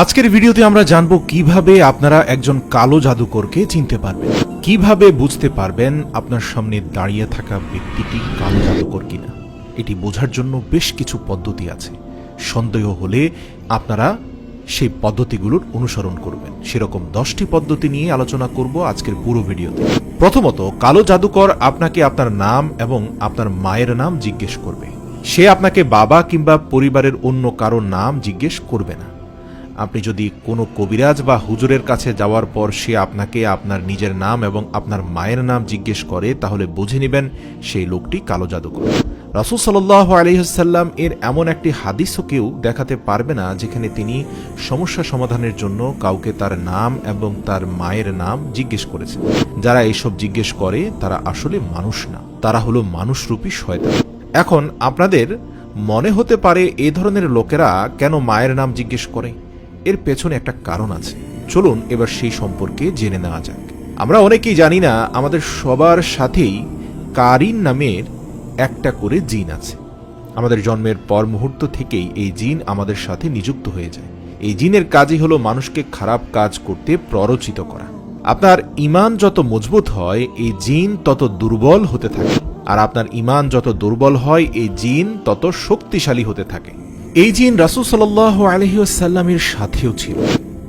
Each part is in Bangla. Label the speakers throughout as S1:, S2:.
S1: আজকের ভিডিওতে আমরা জানব কীভাবে আপনারা একজন কালো জাদুকরকে চিনতে পারবেন। কীভাবে বুঝতে পারবেন আপনার সামনে দাঁড়িয়ে থাকা ব্যক্তিটি কালো জাদুকর কিনা। এটি বোঝার জন্য বেশ কিছু পদ্ধতি আছে। সন্দেহ হলে আপনারা সেই পদ্ধতিগুলোর অনুসরণ করবেন। সেরকম দশটি পদ্ধতি নিয়ে আলোচনা করব আজকের পুরো ভিডিওতে। প্রথমত, কালো জাদুকর আপনাকে আপনার নাম এবং আপনার মায়ের নাম জিজ্ঞেস করবে। সে আপনাকে বাবা কিংবা পরিবারের অন্য কারও নাম জিজ্ঞেস করবে না। আপনি যদি কোনো কবিরাজ বা হুজুরের কাছে যাওয়ার পর সে আপনাকে আপনার নিজের নাম এবং আপনার মায়ের নাম জিজ্ঞেস করে, তাহলে বুঝে নেবেন সেই লোকটি কালো জাদুকর। রাসুল সাল্লাহ আলহিহাল্লাম এর এমন একটি হাদিসও কেউ দেখাতে পারবে না, যেখানে তিনি সমস্যা সমাধানের জন্য কাউকে তার নাম এবং তার মায়ের নাম জিজ্ঞেস করেছেন। যারা এইসব জিজ্ঞেস করে, তারা আসলে মানুষ না, তারা হলো মানুষরূপী শয়তান। এখন আপনাদের মনে হতে পারে এ ধরনের লোকেরা কেন মায়ের নাম জিজ্ঞেস করে? এর পেছনে একটা কারণ আছে। চলুন এবার সেই সম্পর্কে জেনে নেওয়া যাক। আমরা অনেকেই জানি না, আমাদের সবার সাথেই কারিন নামের একটা করে জিন আছে। আমাদের জন্মের পর মুহূর্ত থেকেই এই জিন আমাদের সাথে নিযুক্ত হয়ে যায়। এই জিনের কাজই হলো মানুষকে খারাপ কাজ করতে প্ররোচিত করা। আপনার ইমান যত মজবুত হয়, এই জিন তত দুর্বল হতে থাকে। আর আপনার ইমান যত দুর্বল হয়, এই জিন তত শক্তিশালী হতে থাকে। এই জিন রাসুল সাল্লাহ আলহিউসাল্লামের সাথেও ছিল।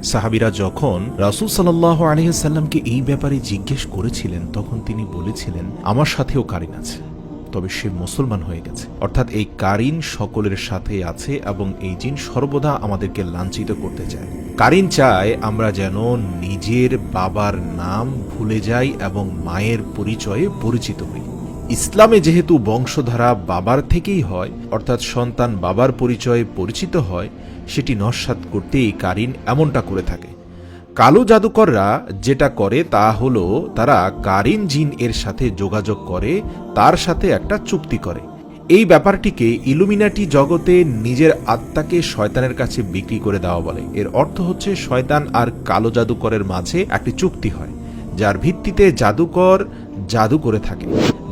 S1: সাহাবিরা যখন রাসুল সাল্লাহ আলহিউসাল্লামকে এই ব্যাপারে জিজ্ঞেস করেছিলেন, তখন তিনি বলেছিলেন, আমার সাথেও কারিন আছে, তবে সে মুসলমান হয়ে গেছে। অর্থাৎ এই কারিন সকলের সাথে আছে এবং এই জিন সর্বদা আমাদেরকে লাঞ্ছিত করতে চায়। কারিন চায় আমরা যেন নিজের বাবার নাম ভুলে যাই এবং মায়ের পরিচয়ে পরিচিত হই। ইসলামে যেহেতু বংশধারা বাবার থেকেই হয়, অর্থাৎ সন্তান বাবার পরিচয়ে পরিচিত হয়, সেটি নস্বাত করতেই কারিন এমনটা করে থাকে। কালো জাদুকররা যেটা করে তা হলো, তারা কারিন জিন এর সাথে যোগাযোগ করে, তার সাথে একটা চুক্তি করে। এই ব্যাপারটিকে ইলুমিনাটি জগতে নিজের আত্মাকে শয়তানের কাছে বিক্রি করে দেওয়া বলে। এর অর্থ হচ্ছে শয়তান আর কালো জাদুকরের মাঝে একটি চুক্তি হয়, যার ভিত্তিতে জাদুকর জাদু করে থাকে।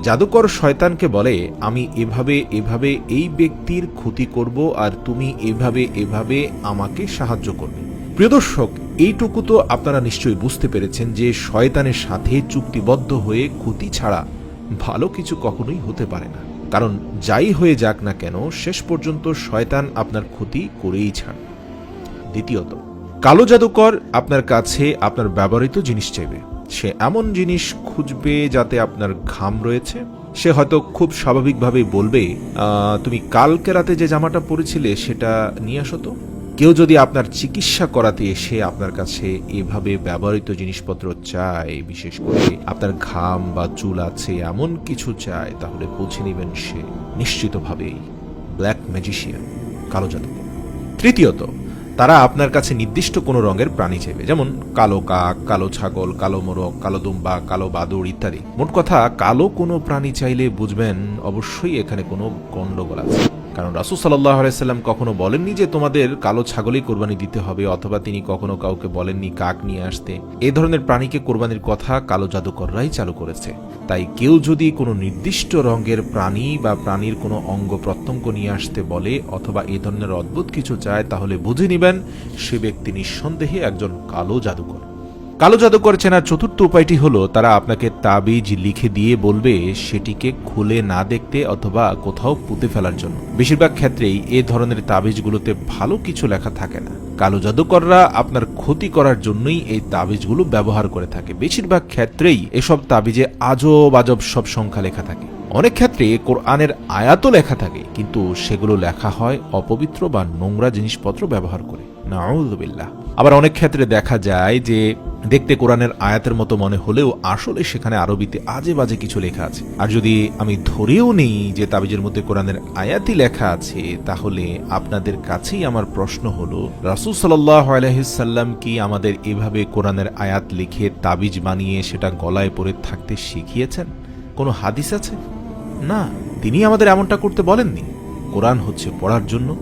S1: জাদুকর শয়তানকে বলে, আমি এভাবে এভাবে এই ব্যক্তির ক্ষতি করব আর তুমি এভাবে এভাবে আমাকে সাহায্য করবে। প্রিয় দর্শক, এইটুকু তো আপনারা নিশ্চয়ই বুঝতে পেরেছেন যে শয়তানের সাথে চুক্তিবদ্ধ হয়ে ক্ষতি ছাড়া ভালো কিছু কখনোই হতে পারে না। কারণ যাই হয়ে যাক না কেন, শেষ পর্যন্ত শয়তান আপনার ক্ষতি করেই ছাড় দ্বিতীয়ত, কালো জাদুকর আপনার কাছে আপনার ব্যবহৃত জিনিস চাইবে। সে এমন জিনিস খুঁজবে যাতে আপনার ঘাম রয়েছে। সে হয়তো খুব স্বাভাবিকভাবেই বলবে "আহ, তুমি কালকে রাতে যে জামাটা পরেছিলে সেটা নিয়ে আসো তো। কেউ যদি আপনার চিকিৎসা করাতে এসে আপনার কাছে এভাবে ব্যবহৃত জিনিসপত্র চায় বিশেষ করে আপনার ঘাম বা চুল আছে এমন কিছু চায় তাহলে বুঝে নেবেন সে নিশ্চিতভাবেই ব্ল্যাক ম্যাজিশিয়ান কালো জাদুকর। তৃতীয়ত তারা আপনার কাছে নির্দিষ্ট কোনো রঙের প্রাণী চাইবে, যেমন কালো কাক, কালো ছাগল, কালো মোরগ, কালো দুম্বা, কালো বাদুড় ইত্যাদি। মোট কথা, কালো কোনো প্রাণী চাইলে বুঝবেন, অবশ্যই এখানে কোনো গন্ডগোল আছে। কারণ রাসুল সাল্লাহ আলাইসাল্লাম কখনো বলেননি যে তোমাদের কালো ছাগলই কোরবানি দিতে হবে, অথবা তিনি কখনো কাউকে বলেননি কাক নিয়ে আসতে। এ ধরনের প্রাণীকে কোরবানির কথা কালো জাদুকররাই চালু করেছে। তাই কেউ যদি কোনো নির্দিষ্ট রঙের প্রাণী বা প্রাণীর কোনো অঙ্গ প্রত্যঙ্গ নিয়ে আসতে বলে, অথবা এ ধরনের অদ্ভুত কিছু চায়, তাহলে বুঝে নিবেন, সে ব্যক্তি নিঃসন্দেহে একজন কালো জাদুকর। কালো জাদুকর চেনার চতুর্থ উপায়টি হলো, তারা আপনাকে তাবিজ লিখে দিয়ে বলবে সেটিকে খুলে না দেখতে অথবা কোথাও পুঁতে ফেলার জন্য। বেশিরভাগ ক্ষেত্রেই এ ধরনের তাবিজগুলোতে ভালো কিছু লেখা থাকে না। কালো জাদুকররা আপনার ক্ষতি করার জন্যই এই তাবিজগুলো ব্যবহার করে থাকে। বেশিরভাগ ক্ষেত্রেই এসব তাবিজে আজব আজব সব সংখ্যা লেখা থাকে। অনেক ক্ষেত্রে কোরআনের আয়াতও লেখা থাকে, কিন্তু সেগুলো লেখা হয় অপবিত্র বা নোংরা জিনিসপত্র ব্যবহার করে। নাউজুবিল্লাহ আবার অনেক ক্ষেত্রে দেখা যায় যে দেখতে কোরআনের আয়াতের মতো মনে হলেও আসলে সেখানে আরবিতে আজে বাজে কিছু লেখা আছে। আর যদি আমি ধরেও নেই যে তাবিজের মধ্যে কোরআনের আয়াতই লেখা আছে, তাহলে আপনাদের কাছেই আমার প্রশ্ন হলো, রাসুল সাল্লাহ কি আমাদের এভাবে কোরআনের আয়াত লিখে তাবিজ বানিয়ে সেটা গলায় পরে থাকতে শিখিয়েছেন? কোনো হাদিস আছে? না, তিনি আমাদের এমনটা করতে বলেননি। কোরআন হচ্ছে পড়ার জন্য,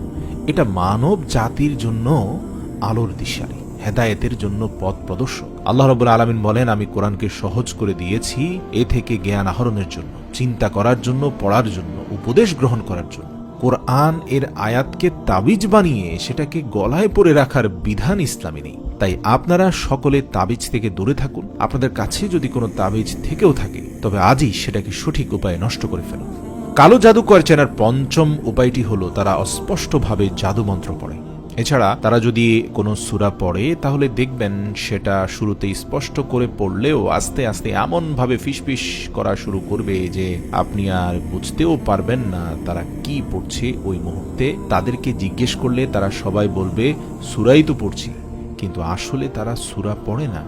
S1: এটা মানব জাতির জন্য আলোর দিশারি, হেদায়েতের জন্য পথ প্রদর্শক। আল্লাহ রব আলমিন বলেন, আমি কোরআনকে সহজ করে দিয়েছি, এ থেকে জ্ঞান আহরণের জন্য, চিন্তা করার জন্য, পড়ার জন্য, উপদেশ গ্রহণ করার জন্য। কোরআন এর আয়াতকে তাবিজ বানিয়ে সেটাকে গলায় পরে রাখার বিধান ইসলামে নেই। তাই আপনারা সকলে তাবিজ থেকে দূরে থাকুন। আপনাদের কাছে যদি কোনো তাবিজ থেকেও থাকে, তবে আজই সেটাকে সঠিক উপায়ে নষ্ট করে ফেলুন। কালো জাদুকর চেনার পঞ্চম উপায়টি হলো, তারা অস্পষ্টভাবে জাদু মন্ত্র পড়ে। এছাড়া তারা যদি কোনো সুরা পড়ে, তাহলে দেখবেন সেটা শুরুতে স্পষ্ট করে পড়লেও আস্তে আস্তে এমনভাবে ফিসফিস করা শুরু করবে যে আপনি আর বুঝতেও পারবেন না তারা কি পড়ছে ওই মুহূর্তে। তাদেরকে জিজ্ঞেস করলে তারা সবাই বলবে, সুরাই তো পড়ছি। কিন্তু আসলে তারা সুরা পড়ে না।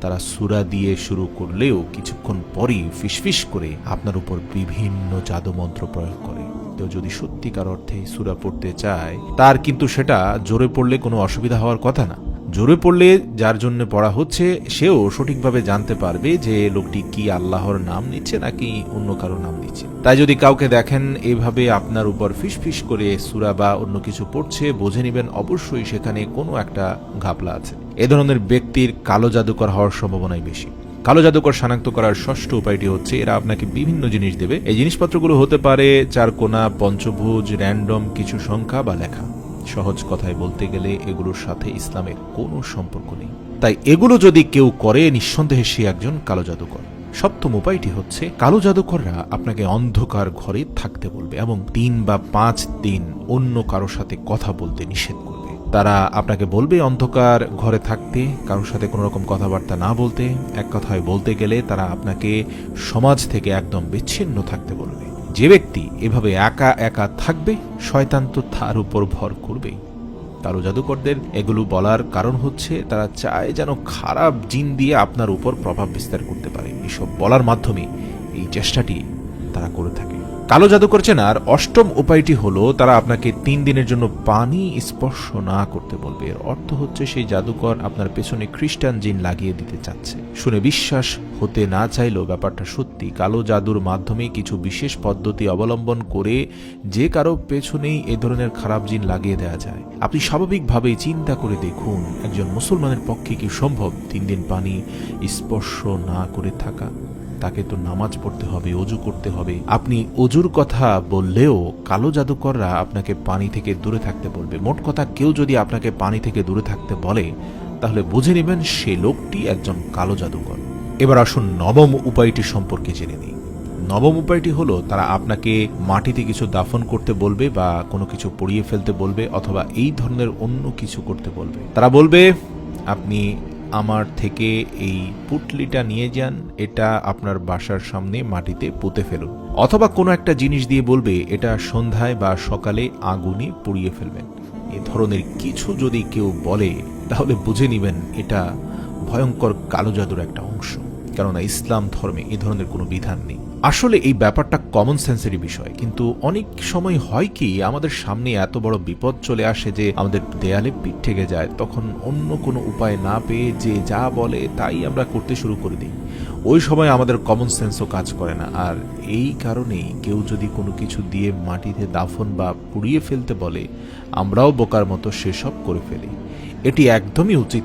S1: তারা সুরা দিয়ে শুরু করলেও কিছুক্ষণ পরই ফিসফিস করে আপনার উপর বিভিন্ন জাদুমন্ত্র প্রয়োগ করে। কেউ যদি সত্যিকার অর্থে সুরা পড়তে চায়, তার কিন্তু সেটা জোরে পড়লে কোনো অসুবিধা হওয়ার কথা না। জোরে পড়লে যার জন্য পড়া হচ্ছে, সেও সঠিকভাবে জানতে পারবে যে লোকটি কি আল্লাহর নাম নিচ্ছে নাকি অন্য কারও নাম নিচ্ছে। তাই যদি কাউকে দেখেন, এভাবে আপনার উপর ফিসফিস করে সুরা বা অন্য কিছু পড়ছে, বুঝে নেবেন অবশ্যই সেখানে কোনো একটা ঘাপলা আছে। এ ধরনের ব্যক্তির কালো জাদুকর হওয়ার সম্ভাবনাই বেশি। কালো জাদুকর শনাক্ত করার ষষ্ঠ উপায়টি হচ্ছে, এরা আপনাকে বিভিন্ন জিনিস দেবে। এই জিনিসপত্রগুলো হতে পারে চার কোনা, পঞ্চভুজ র্যান্ডম কিছু সংখ্যা বা লেখা। সহজ কথায় বলতে গেলে এগুলোর সাথে ইসলামের কোনো সম্পর্ক নেই। তাই এগুলো যদি কেউ করে, নিঃসন্দেহে সে একজন কালো জাদুকর। সপ্তম উপায়টি হচ্ছে, কালো জাদুকররা আপনাকে অন্ধকার ঘরে থাকতে বলবে এবং তিন বা পাঁচ দিন অন্য কারোর সাথে কথা বলতে নিষেধ করবে। তারা আপনাকে বলবে অন্ধকার ঘরে থাকতে, কারোর সাথে কোনো রকম কথাবার্তা না বলতে, এক কথায় বলতে গেলে তারা আপনাকে সমাজ থেকে একদম বিচ্ছিন্ন থাকতে বলবে। যে ব্যক্তি এভাবে একা একা থাকবে, শয়তান তো তার উপর ভর করবে কালো জাদুকরদের এগুলো বলার কারণ হচ্ছে তারা চায় যেন খারাপ জিন দিয়ে আপনার উপর প্রভাব বিস্তার করতে পারে। এসব বলার মাধ্যমে এই চেষ্টাটি তারা করে থাকে। কালো জাদুকর চেনার অষ্টম উপায়টি হলো তারা আপনাকে তিন দিনের জন্য পানি স্পর্শ না করতে বলবে। এর অর্থ হচ্ছে সেই জাদুকর আপনার পেছনে খ্রিস্টান জিন লাগিয়ে দিতে চাচ্ছে। শুনে বিশ্বাস হতে না চাইলেও ব্যাপারটা সত্যি। কালো জাদুর মাধ্যমে কিছু বিশেষ পদ্ধতি অবলম্বন করে যে কারও পেছনেই এ ধরনের খারাপ জিন লাগিয়ে দেওয়া যায়। আপনি স্বাভাবিকভাবেই চিন্তা করে দেখুন, একজন মুসলমানের পক্ষে কি সম্ভব তিন দিন পানি স্পর্শ না করে থাকা? তাকে তো নামাজ পড়তে হবে, অজু করতে হবে। আপনি অজুর কথা বললেও কালো জাদুকররা আপনাকে পানি থেকে দূরে থাকতে বলবে। মোট কথা কেউ যদি আপনাকে পানি থেকে দূরে থাকতে বলে, তাহলে বুঝে নেবেন সে লোকটি একজন কালো জাদুকর। এবার আসুন নবম উপায়টি সম্পর্কে জেনে নিই। নবম উপায়টি হলো, তারা আপনাকে মাটিতে কিছু দাফন করতে বলবে বা কোনো কিছু পড়িয়ে ফেলতে বলবে অথবা এই ধরনের অন্য কিছু করতে বলবে। তারা বলবে, আপনি আমার থেকে এই পুটলিটা নিয়ে যান, এটা আপনার বাসার সামনে মাটিতে পুঁতে ফেলুন। অথবা কোনো একটা জিনিস দিয়ে বলবে, এটা সন্ধ্যায় বা সকালে আগুনে পুড়িয়ে ফেলবেন। এ ধরনের কিছু যদি কেউ বলে, তাহলে বুঝে নেবেন এটা ভয়ঙ্কর কালো জাদুর একটা অংশ। কেননা ইসলাম ধর্মে এ ধরনের কোনো বিধান নেই। আসলে এই ব্যাপারটা কমন সেন্সেরই বিষয়, কিন্তু অনেক সময় হয় কি, আমাদের সামনে এত বড় বিপদ চলে আসে যে আমাদের দেয়ালে পিঠ থেকে যায়, তখন অন্য কোনো উপায় না পেয়ে যে যা বলে তাই আমরা করতে শুরু করে দিই। ওই সময় আমাদের কমন সেন্সও কাজ করে না, আর এই কারণেই কেউ যদি কোনো কিছু দিয়ে মাটিতে দাফন বা পুড়িয়ে ফেলতে বলে, আমরাও বোকার মতো সেসব করে ফেলি। এটি একদমই উচিত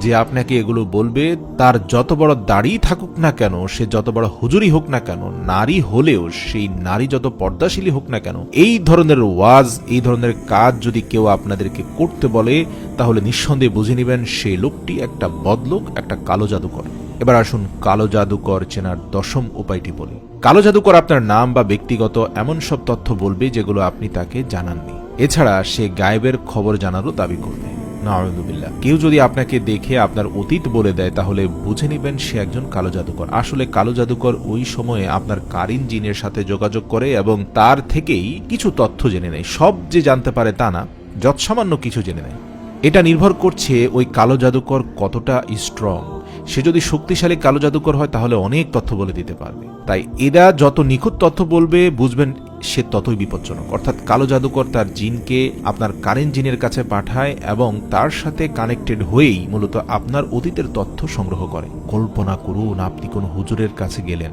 S1: যে আপনাকে এগুলো বলবে, তার যত বড় দাড়ি থাকুক না কেন, সে যত বড় হুজুরি হোক না কেন, নারী হলেও সেই নারী যত পর্দাশীলী হোক না কেন, এই ধরনের ওয়াজ, এই ধরনের কাজ যদি কেউ আপনাদেরকে করতে বলে, তাহলে নিঃসন্দেহে বুঝে নেবেন সেই লোকটি একটা বদলোক, একটা কালো জাদুকর। এবার আসুন কালো জাদুকর চেনার দশম উপায়টি বলি। কালো জাদুকর আপনার নাম বা ব্যক্তিগত এমন সব তথ্য বলবে যেগুলো আপনি তাকে জানাননি। এছাড়া সে গায়েবের খবর জানারও দাবি করবে। নাউজুবিল্লাহ। কেউ যদি আপনাকে দেখে আপনার অতীত বলে দেয়, তাহলে বুঝে নেবেন সে একজন কালো জাদুকর। আসলে কালো জাদুকর ওই সময়ে আপনার কারিন জিনের সাথে যোগাযোগ করে এবং তার থেকেই কিছু তথ্য জেনে নেয়। সব যে জানতে পারে তা না, যৎসামান্য কিছু জেনে নেয়। এটা নির্ভর করছে ওই কালো জাদুকর কতটা স্ট্রং সে যদি শক্তিশালী কালো জাদুকর হয়, তাহলে অনেক তথ্য বলে দিতে পারবে। তাই এরা যত নিখুঁত তথ্য বলবে, বুঝবেন সে ততই বিপজ্জনক। অর্থাৎ কালো জাদুকর তার জিনকে আপনার কারেন্ট জিনের কাছে পাঠায় এবং তার সাথে কানেক্টেড হয়েই মূলত আপনার অতীতের তথ্য সংগ্রহ করে। কল্পনা করুন, আপনি কোনো হুজুরের কাছে গেলেন।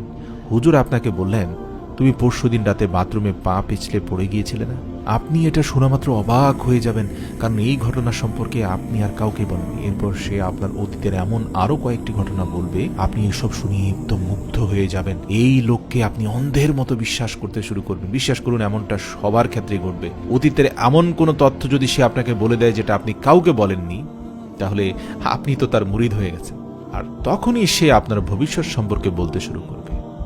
S1: হুজুর আপনাকে বললেন তুমি পরশুদিন রাতে বাথরুমে পা পিছলে পড়ে গিয়েছিলে না? আপনি এটা শোনা মাত্র অবাক হয়ে যাবেন, কারণ এই ঘটনা সম্পর্কে আপনি আর কাউকে বলেন এরপর সে আপনার অতীতের এমন আরও কয়েকটি ঘটনা বলবে, আপনি এসব শুনিয়ে একদম মুগ্ধ হয়ে যাবেন। এই লোককে আপনি অন্ধের মতো বিশ্বাস করতে শুরু করবেন। বিশ্বাস করুন, এমনটা সবার ক্ষেত্রে ঘটবে। অতীতের এমন কোনো তথ্য যদি সে আপনাকে বলে দেয় যেটা আপনি কাউকে বলেননি, তাহলে আপনি তো তার মুরিদ হয়ে গেছেন। আর তখনই সে আপনার ভবিষ্যৎ সম্পর্কে বলতে শুরু করবে।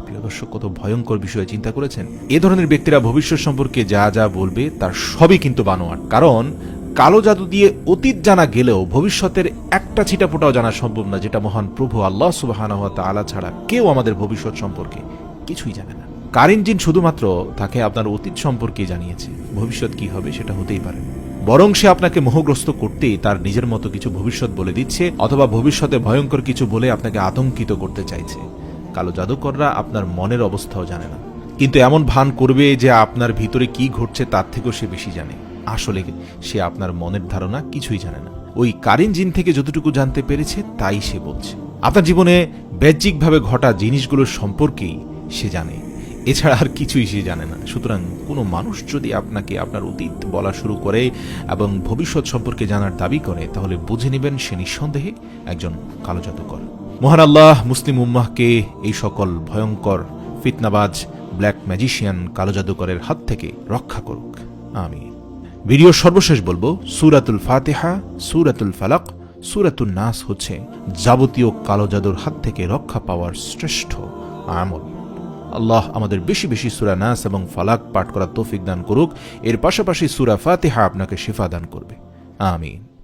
S1: প্রিয় দর্শক, কত ভয়ঙ্কর বিষয়ে চিন্তা করেছেন? এ ধরনের ব্যক্তিরা ভবিষ্যৎ সম্পর্কে যা যা বলবে, তার সবই কিন্তু বানোয়াট। কারণ, কালো জাদু দিয়ে অতীত জানা গেলেও ভবিষ্যতের একটা ছিটাফোটাও জানা সম্ভব না, যেটা মহান প্রভু আল্লাহ সুবাহ আলা ছাড়া কেউ আমাদের ভবিষ্যৎ সম্পর্কে কিছুই জানে না। কারিন জিন শুধুমাত্র তাকে আপনার অতীত সম্পর্কে জানিয়েছে। ভবিষ্যৎ কি হবে সেটা হতেই পারে। বরং সে আপনাকে মোহগ্রস্ত করতেই তার নিজের মতো কিছু ভবিষ্যৎ বলে দিচ্ছে, অথবা ভবিষ্যতে ভয়ঙ্কর কিছু বলে আপনাকে আতঙ্কিত করতে চাইছে। কালো জাদুকররা আপনার মনের অবস্থাও জানে না। কিন্তু এমন ভান করবে যে আপনার ভিতরে কি ঘটছে তার থেকেও সে বেশি জানে। আসলে সে আপনার মনের ধারণা কিছুই জানে না। ওই কারিন জিন থেকে যতটুকু জানতে পেরেছে, তাই সে বলছে। আপনার জীবনে বাহ্যিকভাবে ঘটা জিনিসগুলোর সম্পর্কেই সে জানে। এছাড়া আর কিছুই সে জানে না। সুতরাং কোনো মানুষ যদি আপনাকে আপনার অতীত বলা শুরু করে এবং ভবিষ্যৎ সম্পর্কে জানার দাবি করে, তাহলে বুঝে নেবেন সে নিঃসন্দেহে একজন কালো জাদুকর। মহান আল্লাহ মুসলিম উম্মাহকে এই সকল ভয়ঙ্কর ফিতনাবাজ ব্ল্যাক ম্যাজিশিয়ান কালো জাদুকরের হাত থেকে রক্ষা করুক। আমি ভিডিও সর্বশেষ বলব, সুরাতুল ফাতেহা, সুরাতুল ফালাক সুরাতুল নাস হচ্ছে যাবতীয় কালো জাদুর হাত থেকে রক্ষা পাওয়ার শ্রেষ্ঠ আমল। আল্লাহ আমাদের বেশি বেশি সুরা নাস এবং ফালাক পাঠ করার তৌফিক দান করুক। এর পাশাপাশি সুরা ফাতেহা আপনাকে শিফা দান করবে। আমিন।